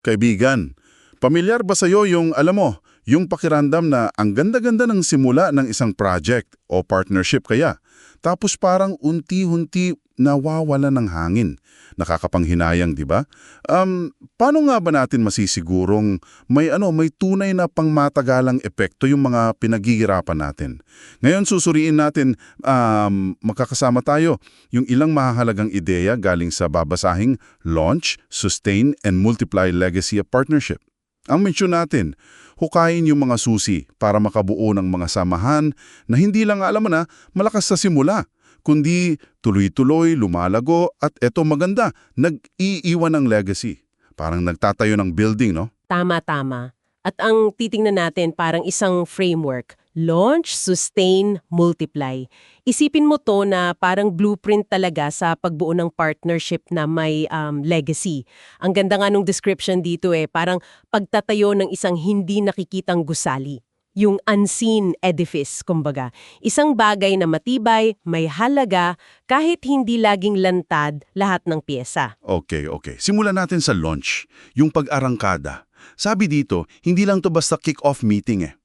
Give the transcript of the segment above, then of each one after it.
Kaibigan, pamilyar ba sa'yo yung, alam mo, yung pakiramdam na ang ganda-ganda ng simula ng isang project o partnership kaya, tapos parang unti-unti nawawala ng hangin. Nakakapanghinayang, di ba? Um, paano nga ba natin masisigurong may ano, may tunay na pangmatagalang epekto yung mga pinaghihirapan natin? Ngayon susuriin natin, um, magkakasama tayo, yung ilang mahahalagang ideya galing sa babasahing Launch, Sustain, and Multiply Legacy of Partnership. Ang mention natin, hukayin yung mga susi para makabuo ng mga samahan na hindi lang alam na malakas sa simula, kundi tuloy-tuloy, lumalago at eto maganda, nag-iiwan ng legacy. Parang nagtatayo ng building, no? Tama-tama. At ang titingnan natin parang isang framework. Launch, sustain, multiply. Isipin mo to na parang blueprint talaga sa pagbuo ng partnership na may um, legacy. Ang ganda nga nung description dito eh, parang pagtatayo ng isang hindi nakikitang gusali. Yung unseen edifice, kumbaga. Isang bagay na matibay, may halaga, kahit hindi laging lantad lahat ng pyesa. Okay, okay. Simulan natin sa launch, yung pag-arangkada. Sabi dito, hindi lang to basta kick-off meeting eh.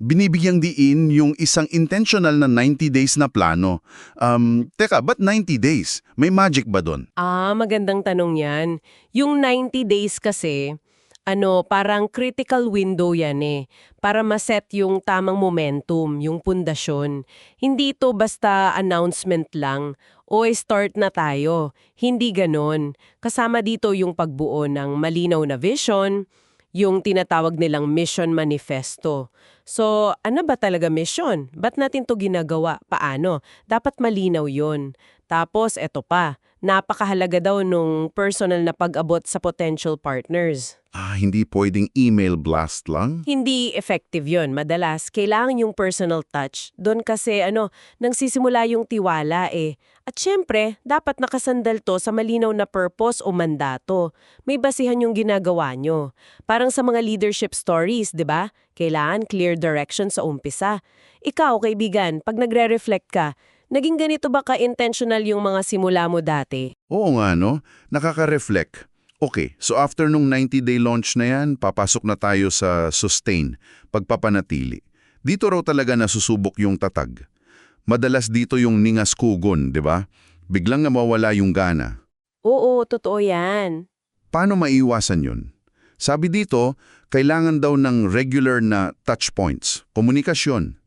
Binibigyang diin yung isang intentional na 90 days na plano. Um, teka, ba't 90 days? May magic ba doon? Ah, magandang tanong yan. Yung 90 days kasi, ano, parang critical window yan eh. Para maset yung tamang momentum, yung pundasyon. Hindi ito basta announcement lang o start na tayo. Hindi ganon. Kasama dito yung pagbuo ng malinaw na vision, yung tinatawag nilang mission manifesto. So, ano ba talaga mission? Ba't natin to ginagawa? Paano? Dapat malinaw yon. Tapos, eto pa, napakahalaga daw nung personal na pag-abot sa potential partners. Ah, hindi pwedeng email blast lang? Hindi effective yon. Madalas, kailangan yung personal touch. Doon kasi, ano, nang sisimula yung tiwala eh. At syempre, dapat nakasandal to sa malinaw na purpose o mandato. May basihan yung ginagawa nyo. Parang sa mga leadership stories, di ba? Kailangan clear direction sa umpisa. Ikaw, kaibigan, pag nagre-reflect ka, naging ganito ba ka-intentional yung mga simula mo dati? Oo nga, no? Nakaka-reflect. Okay, so after nung 90-day launch na yan, papasok na tayo sa sustain, pagpapanatili. Dito raw talaga nasusubok yung tatag. Madalas dito yung ningas kugon, di ba? Biglang nawawala yung gana. Oo, totoo yan. Paano maiwasan yun? Sabi dito, kailangan daw ng regular na touch points, komunikasyon.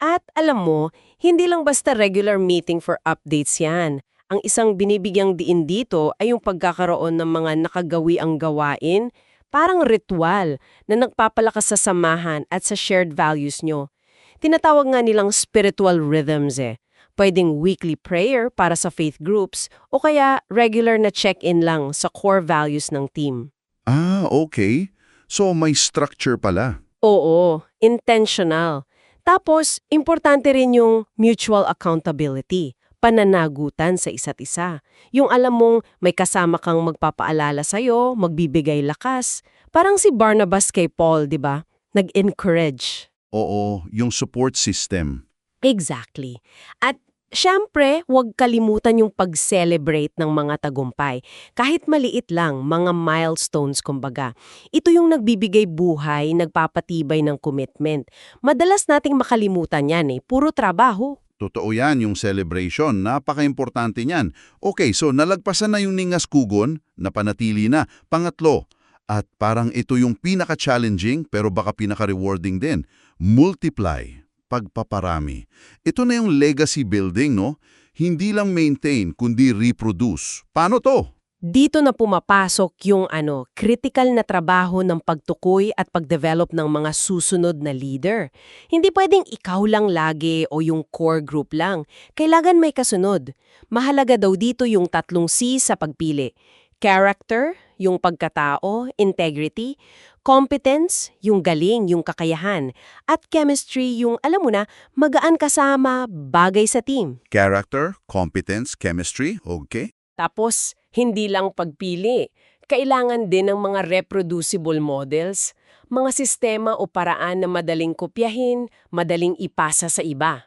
At alam mo, hindi lang basta regular meeting for updates yan. Ang isang binibigyang diin dito ay yung pagkakaroon ng mga nakagawi ang gawain, parang ritual na nagpapalakas sa samahan at sa shared values nyo. Tinatawag nga nilang spiritual rhythms eh. Pwedeng weekly prayer para sa faith groups o kaya regular na check-in lang sa core values ng team. Ah, okay. So may structure pala. Oo, intentional. Tapos, importante rin yung mutual accountability, pananagutan sa isa't isa. Yung alam mong may kasama kang magpapaalala sa'yo, magbibigay lakas. Parang si Barnabas kay Paul, di ba? Nag-encourage. Oo, yung support system. Exactly. At syempre, huwag kalimutan yung pag-celebrate ng mga tagumpay. Kahit maliit lang, mga milestones kumbaga. Ito yung nagbibigay buhay, nagpapatibay ng commitment. Madalas nating makalimutan yan eh, puro trabaho. Totoo yan, yung celebration. Napaka-importante niyan. Okay, so nalagpasan na yung ningas kugon, napanatili na. Pangatlo, at parang ito yung pinaka-challenging pero baka pinaka-rewarding din. Multiply, pagpaparami. Ito na yung legacy building, no? Hindi lang maintain, kundi reproduce. Paano to? Dito na pumapasok yung ano, critical na trabaho ng pagtukoy at pagdevelop ng mga susunod na leader. Hindi pwedeng ikaw lang lagi o yung core group lang. Kailangan may kasunod. Mahalaga daw dito yung tatlong C sa pagpili. Character, yung pagkatao, integrity, competence, yung galing, yung kakayahan, at chemistry, yung alam mo na, magaan kasama, bagay sa team. Character, competence, chemistry, okay? Tapos, hindi lang pagpili. Kailangan din ng mga reproducible models, mga sistema o paraan na madaling kopyahin, madaling ipasa sa iba.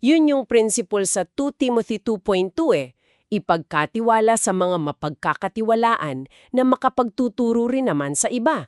Yun yung principle sa 2 Timothy 2.2 eh. ipagkatiwala sa mga mapagkakatiwalaan na makapagtuturo rin naman sa iba.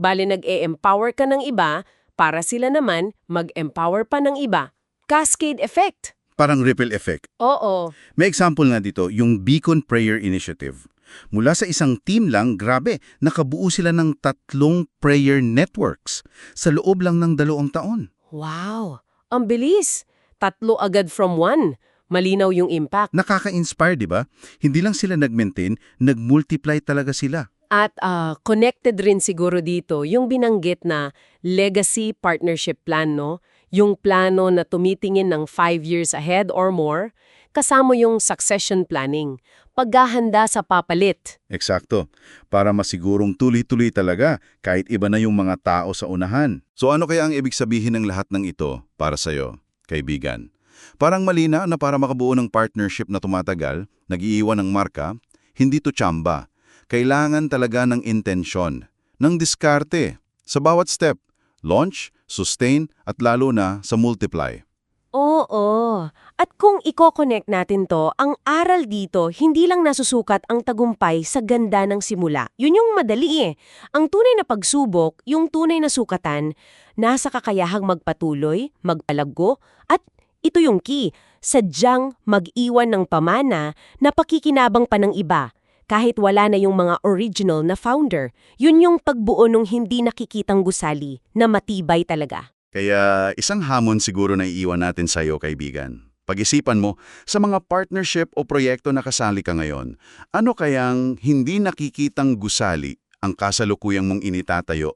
Bale nag-e-empower ka ng iba para sila naman mag-empower pa ng iba. Cascade effect. Parang ripple effect. Oo. May example nga dito, yung Beacon Prayer Initiative. Mula sa isang team lang, grabe, nakabuo sila ng tatlong prayer networks sa loob lang ng dalawang taon. Wow. Ang bilis. Tatlo agad from one. Malinaw yung impact. Nakaka-inspire, di ba? Hindi lang sila nag-maintain, nag-multiply talaga sila. At ah, connected rin siguro dito yung binanggit na legacy partnership plan, no? Yung plano na tumitingin ng five years ahead or more, kasama yung succession planning, paghahanda sa papalit. Eksakto. Para masigurong tuloy-tuloy talaga kahit iba na yung mga tao sa unahan. So ano kaya ang ibig sabihin ng lahat ng ito para sa'yo, kaibigan? Parang malina na para makabuo ng partnership na tumatagal, nag-iiwan ng marka, hindi to tsamba. Kailangan talaga ng intensyon, ng diskarte, sa bawat step, launch, sustain, at lalo na sa multiply. Oo. At kung i-connect natin to, ang aral dito, hindi lang nasusukat ang tagumpay sa ganda ng simula. Yun yung madali eh. Ang tunay na pagsubok, yung tunay na sukatan, nasa kakayahang magpatuloy, magpalago, at ito yung key, sadyang mag-iwan ng pamana na pakikinabang pa ng iba. Kahit wala na yung mga original na founder, yun yung pagbuo ng hindi nakikitang gusali na matibay talaga. Kaya isang hamon siguro na iiwan natin sa iyo, kaibigan. Pag-isipan mo, sa mga partnership o proyekto na kasali ka ngayon, ano kayang hindi nakikitang gusali ang kasalukuyang mong initatayo?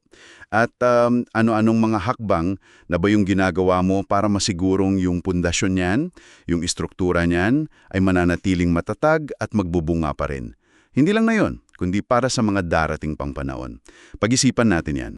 At um, ano-anong mga hakbang na ba yung ginagawa mo para masigurong yung pundasyon niyan, yung istruktura niyan, ay mananatiling matatag at magbubunga pa rin? Hindi lang na yon, kundi para sa mga darating pang panahon. Pag-isipan natin yan.